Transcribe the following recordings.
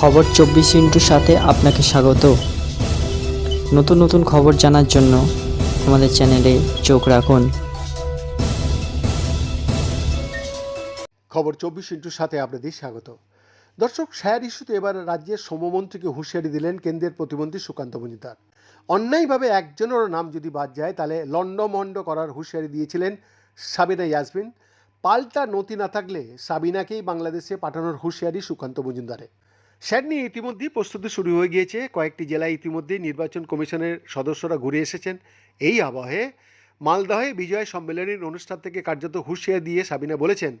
খবর চব্বিশ ইন্টুর সাথে আপনাকে স্বাগত। নতুন নতুন খবর জানার জন্য আমাদের চ্যানেলে চোখ রাখুন। খবর চব্বিশ ইন্টুর সাথে আপনাদের স্বাগত। দর্শক শায়ার ইস্যুতে এবার রাজ্যের শ্রমমন্ত্রীকে হুঁশিয়ারি দিলেন কেন্দ্রের প্রতিমন্ত্রী সুকান্ত মজুমদার। অন্যায়ভাবে একজনেরও নাম যদি বাদ যায়, তাহলে লণ্ডমণ্ড করার হুঁশিয়ারি দিয়েছিলেন সাবিনা ইয়াসমিন। পাল্টা নথি না থাকলে সাবিনাকেই বাংলাদেশে পাঠানোর হুঁশিয়ারি সুকান্ত মজুমদারের। স্যার, নিয়ে ইতিমধ্যেই প্রস্তুতি শুরু হয়ে গিয়েছে। কয়েকটি জেলায় ইতিমধ্যেই নির্বাচন কমিশনের সদস্যরা ঘুরে এসেছেন। এই আবহে মালদহে বিজয় সম্মেলনের অনুষ্ঠান থেকে কার্যত হুঁশিয়ার দিয়ে সাবিনা বলেছেন,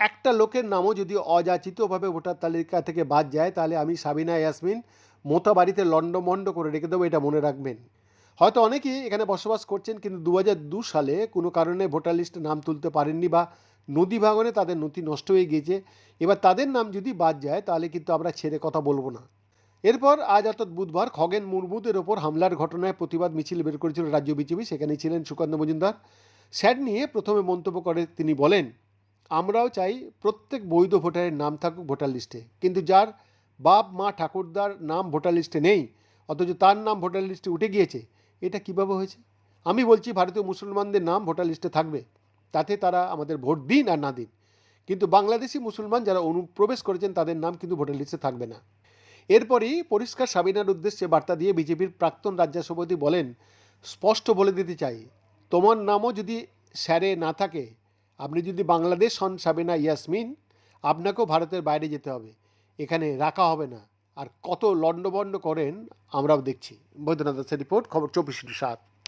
একটা লোকের নামও যদি অযাচিতভাবে ভোটার তালিকা থেকে বাদ যায়, তাহলে আমি সাবিনা, ইয়াসমিন মোতা বাড়িতে লণ্ডমণ্ড করে রেখে দেবো, এটা মনে রাখবেন। হয়তো অনেকেই এখানে বসবাস করছেন, কিন্তু দু সালে কোনো কারণে ভোটার লিস্টে নাম তুলতে পারেননি বা নদী ভাঙনে তাদের নথি নষ্ট হয়ে গিয়েছে। এবার তাদের নাম যদি বাদ যায়, তাহলে কিন্তু আমরা ছেড়ে কথা বলব না। এরপর আজ অর্থাৎ বুধবার খগেন মুর্মুদের ওপর হামলার ঘটনায় প্রতিবাদ মিছিল বের করেছিল রাজ্য বিজেপি, সেখানে ছিলেন সুকান্ত মজুমদার। স্যাট নিয়ে প্রথমে মন্তব্য করে তিনি বলেন, আমরাও চাই প্রত্যেক বৈধ ভোটারের নাম থাকুক ভোটার লিস্টে, কিন্তু যার বাপ, মা, ঠাকুরদার নাম ভোটার লিস্টে নেই, অথচ তার নাম ভোটার লিস্টে উঠে গিয়েছে। এটা কীভাবে হয়েছে? আমি বলছি ভারতীয় মুসলমানদের নাম ভোটার লিস্টে থাকবে, তাতে তারা আমাদের ভোট দিন আর না দিন। কিন্তু বাংলাদেশি মুসলমান যারা অনুপ্রবেশ করেছেন, তাদের নাম কিন্তু ভোটার লিস্টে থাকবে না। এরপরই পরিষ্কার সাবিনার উদ্দেশ্যে বার্তা দিয়ে বিজেপির প্রাক্তন রাজ্য সভাপতি বলেন, স্পষ্ট বলে দিতে চাই, তোমার নামও যদি স্যারে না থাকে, আপনি যদি বাংলাদেশ হন সাবিনা ইয়াসমিন, আপনাকেও ভারতের বাইরে যেতে হবে। এখানে রাখা হবে না। আর কত লণ্ডভণ্ড করেন আমরাও দেখছি। বৈদ্যনাথ দাসের রিপোর্ট খবর চব্বিশ সাত।